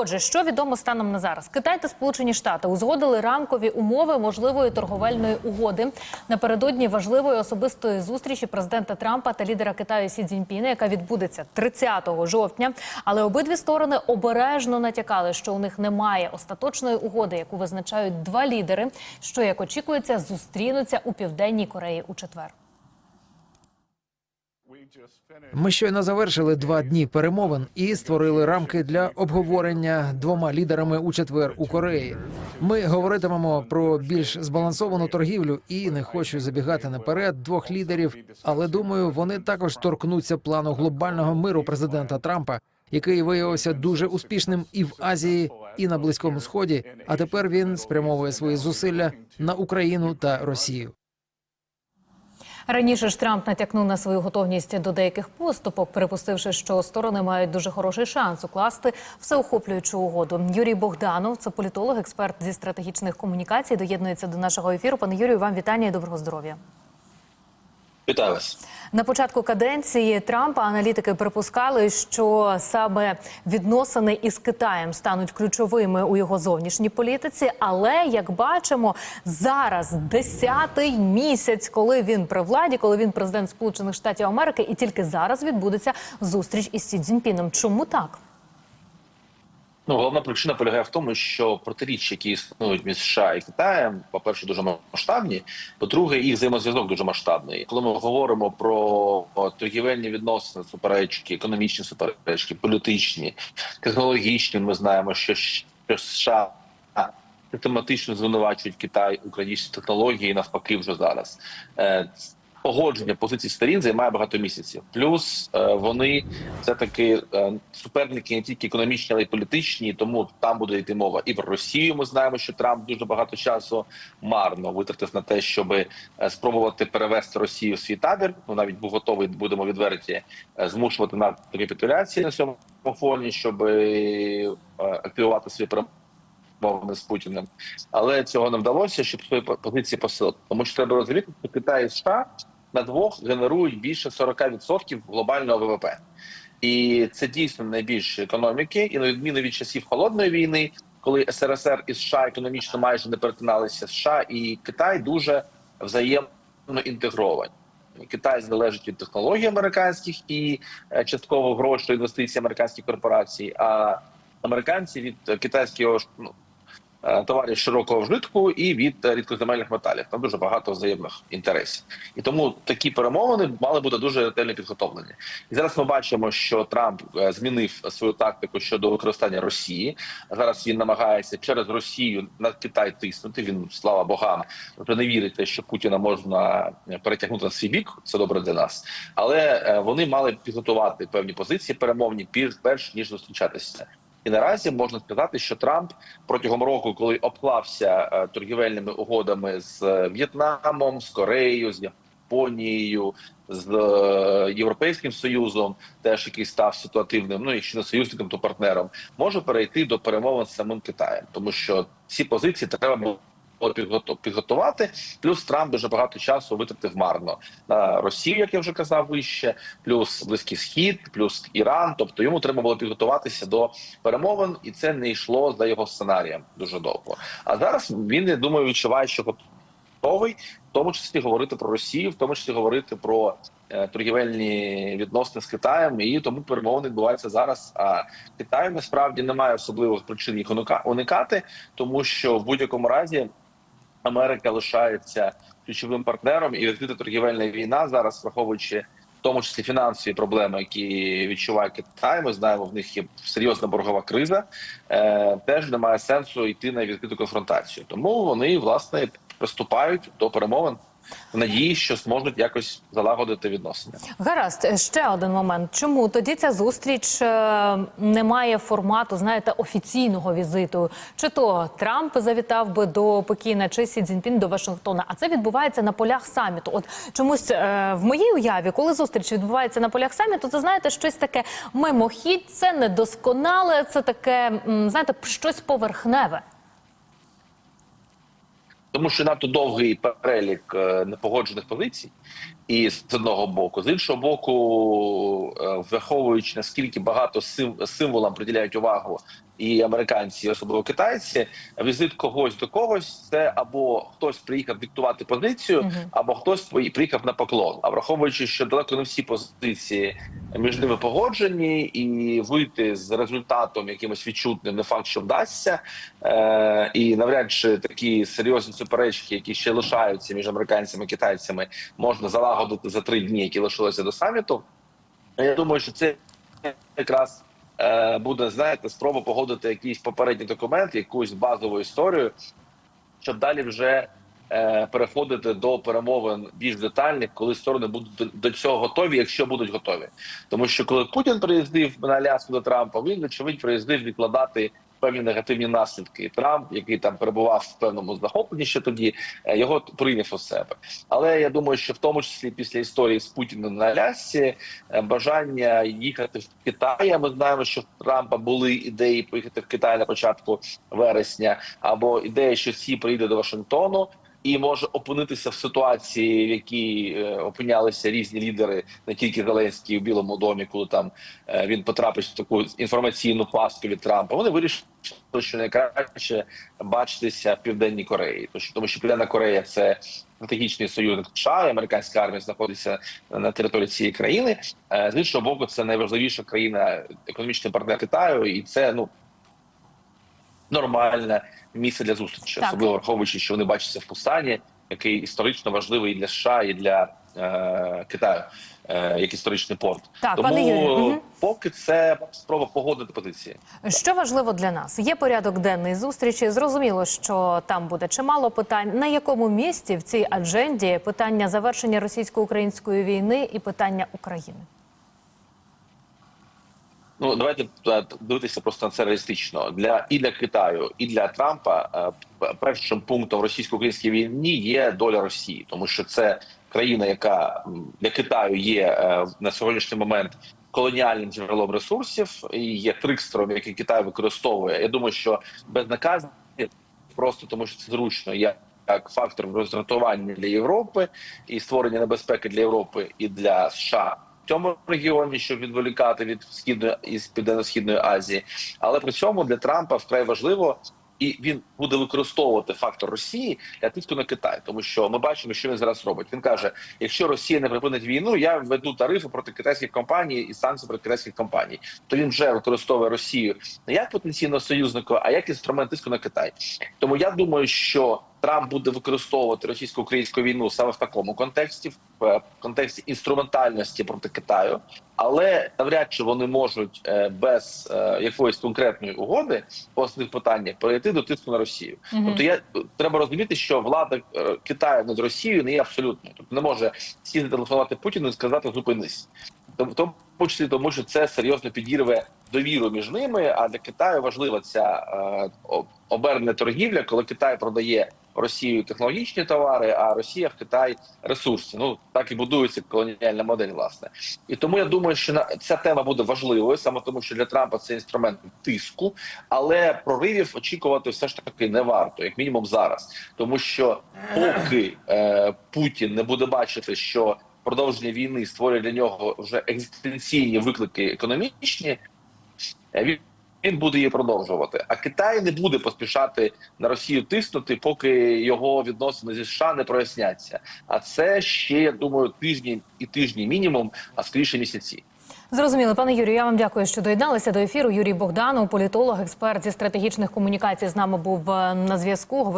Отже, що відомо станом на зараз? Китай та Сполучені Штати узгодили рамкові умови можливої торговельної угоди напередодні важливої особистої зустрічі президента Трампа та лідера Китаю Сі Цзіньпіна, яка відбудеться 30 жовтня. Але обидві сторони обережно натякали, що у них немає остаточної угоди, яку визначають два лідери, що як очікується, зустрінуться у південній Кореї у четвер. Ми щойно завершили два дні перемовин і створили рамки для обговорення двома лідерами у четвер у Кореї. Ми говоритимемо про більш збалансовану торгівлю і не хочу забігати наперед двох лідерів, але думаю, вони також торкнуться плану глобального миру президента Трампа, який виявився дуже успішним і в Азії, і на Близькому Сході. А тепер він спрямовує свої зусилля на Україну та Росію. Раніше ж Трамп натякнув на свою готовність до деяких поступок, припустивши, що сторони мають дуже хороший шанс укласти всеохоплюючу угоду. Юрій Богданов, це політолог, експерт зі стратегічних комунікацій, доєднується до нашого ефіру. Пане Юрію, вам вітання і доброго здоров'я. Вітаю вас. На початку каденції Трампа аналітики припускали, що саме відносини із Китаєм стануть ключовими у його зовнішній політиці. Але як бачимо, зараз десятий місяць, коли він при владі, коли він президент Сполучених Штатів Америки, і тільки зараз відбудеться зустріч із Сі Цзіньпіном. Чому так? Ну, головна причина полягає в тому, що протиріччя, які існують між США і Китаєм, по-перше, дуже масштабні. По-друге, їх взаємозв'язок дуже масштабний. Коли ми говоримо про торгівельні відносини, суперечки, економічні суперечки, політичні, технологічні, ми знаємо, що, США систематично звинувачують Китай українські технології, навпаки, вже зараз. Погодження позицій сторін займає багато місяців. Плюс е, вони все таки е, суперники не тільки економічні, але й політичні. Тому там буде йти мова і про Росію. Ми знаємо, що Трамп дуже багато часу марно витратив на те, щоб е, спробувати перевести Росію в свій табір. Ну навіть був готовий, будемо відверті, змушувати на капітуляції на цьому фоні, щоб активувати свої перемоги мовами з Путіним, але цього не вдалося, щоб свої позиції посилити. Тому що треба розуміти, що Китай і США на двох генерують більше 40% глобального ВВП. І це дійсно найбільші економіки, і на відміну від часів холодної війни, коли СРСР і США економічно майже не перетиналися, США і Китай дуже взаємно інтегровані. Китай залежить від технологій американських і е, частково грошей інвестицій американських корпорацій. А американці від китайського ну, товарів широкого вжитку і від е, рідкоземельних металів. Там дуже багато взаємних інтересів, і тому такі перемовини мали бути дуже ретельно підготовлені. І зараз ми бачимо, що Трамп е, змінив свою тактику щодо використання Росії. Зараз він намагається через Росію на Китай тиснути. Він слава богам, тобто не вірить, що Путіна можна е, перетягнути на свій бік. Це добре для нас, але е, вони мали підготувати певні позиції перемовні перш ніж зустрічатися. І наразі можна сказати, що Трамп протягом року, коли обклався е, торгівельними угодами з е, В'єтнамом, з Кореєю, з Японією, з е, Європейським Союзом, теж який став ситуативним, ну якщо не союзником, то партнером, може перейти до перемовин з самим Китаєм, тому що ці позиції треба було підготувати. Плюс Трамп дуже багато часу витратив марно на Росію, як я вже казав вище, плюс Близький Схід, плюс Іран. Тобто йому треба було підготуватися до перемовин, і це не йшло за його сценарієм дуже довго. А зараз він я думаю відчуває, що готовий, в тому числі говорити про Росію, в тому числі говорити про е, торгівельні відносини з Китаєм, і тому перемовини відбуваються зараз. А Китай насправді немає особливих причин їх уника- уникати, тому що в будь-якому разі Америка лишається ключовим партнером, і відкрита торгівельна війна зараз, враховуючи в тому числі фінансові проблеми, які відчуває Китай. Ми знаємо, в них є серйозна боргова криза. Е, теж немає сенсу йти на відкриту конфронтацію. Тому вони власне приступають до перемовин в надії, що зможуть якось залагодити відносини. Гаразд, ще один момент. Чому тоді ця зустріч е, не має формату, знаєте, офіційного візиту? Чи то Трамп завітав би до Пекіна, чи Сі Цзіньпін до Вашингтона? А це відбувається на полях саміту. От чомусь е, в моїй уяві, коли зустріч відбувається на полях саміту, це знаєте щось таке мимохідь, це недосконале, це таке, знаєте, щось поверхневе. Тому що надто довгий перелік е, непогоджених позицій, І з одного боку, з іншого боку, е, враховуючи наскільки багато сим- символам приділяють увагу і американці, і особливо китайці, візит когось до когось це або хтось приїхав диктувати позицію, або хтось приїхав на поклон. А враховуючи, що далеко не всі позиції між ними погоджені, і вийти з результатом якимось відчутним не факт, що вдасться, е, і навряд чи такі серйозні суперечки, які ще лишаються між американцями і китайцями, можна залагодити за три дні, які лишилися до саміту. Я думаю, що це якраз буде знаєте спроба погодити якийсь попередній документ, якусь базову історію, щоб далі вже е, переходити до перемовин більш детальних, коли сторони будуть до цього готові, якщо будуть готові. Тому що коли Путін приїздив на Аляску до Трампа, він очевидь приїздив відкладати певні негативні наслідки. Трамп, який там перебував в певному захопленні ще тоді, е, його прийняв у себе. Але я думаю, що в тому числі після історії з Путіним на Алясці е, бажання їхати в Китай. Ми знаємо, що в Трампа були ідеї поїхати в Китай на початку вересня, або ідея, що всі приїде до Вашингтону. І може опинитися в ситуації, в якій е, опинялися різні лідери, не тільки Зеленський у Білому домі, коли там е, він потрапить в таку інформаційну пастку від Трампа. Вони вирішили, що найкраще бачитися в південній Кореї, тому що Південна Корея це стратегічний союзник США, американська армія знаходиться на території цієї країни. Е, З іншого боку, це найважливіша країна, економічний партнер Китаю, і це ну нормальне місце для зустрічі, Так. особливо враховуючи, що вони бачаться в Пусані, який історично важливий і для США, і для е, Китаю, е, як історичний порт. Так, Тому пане Юрію, поки це спроба погодити позиції. Що важливо для нас? Є порядок денний зустрічі. Зрозуміло, що там буде чимало питань. На якому місці в цій адженді питання завершення російсько-української війни і питання України? Ну давайте е, дивитися просто на це реалістично для і для Китаю, і для Трампа. е, Першим пунктом російсько-українській війні є доля Росії, тому що це країна, яка для Китаю є е, на сьогоднішній момент колоніальним джерелом ресурсів і є трикстером, який Китай використовує. Я думаю, що безнаказаність просто тому, що це зручно. Є як фактор роздратування для Європи і створення небезпеки для Європи і для США цьому регіоні, щоб відволікати від східної і південно-східної Азії. Але при цьому для Трампа вкрай важливо. І він буде використовувати фактор Росії для тиску на Китай, тому що ми бачимо, що він зараз робить. Він каже: якщо Росія не припинить війну, я введу тарифи проти китайських компаній і санкції проти китайських компаній. То він вже використовує Росію не як потенційного союзника, а як інструмент тиску на Китай. Тому я думаю, що Трамп буде використовувати російсько-українську війну саме в такому контексті, в е, контексті інструментальності проти Китаю, але навряд чи вони можуть е, без е, якоїсь конкретної угоди по основних питаннях перейти до тиску на Росію. Мгм. Тобто я треба розуміти, що влада Китаю над Росією не є абсолютною. Тобто не може сісти телефонувати Путіну і сказати зупинись. В тому числі тому, що це серйозно підірве довіру між ними. А для Китаю важлива ця е, обернена торгівля, коли Китай продає Росію технологічні товари, а Росія в Китай ресурси. Ну так і будується колоніальна модель, власне. І тому я думаю, що ця тема буде важливою, саме тому, що для Трампа це інструмент тиску, але проривів очікувати все ж таки не варто, як мінімум зараз, тому що поки е, Путін не буде бачити, що продовження війни створює для нього вже екзистенційні виклики економічні, е, він. Він буде її продовжувати, а Китай не буде поспішати на Росію тиснути, поки його відносини зі США не проясняться. А це ще я думаю тижні і тижні мінімум, а скоріше місяці. Зрозуміло, пане Юрію. Я вам дякую, що доєдналися до ефіру. Юрій Богданов, політолог, експерт зі стратегічних комунікацій, з нами був е, на зв'язку.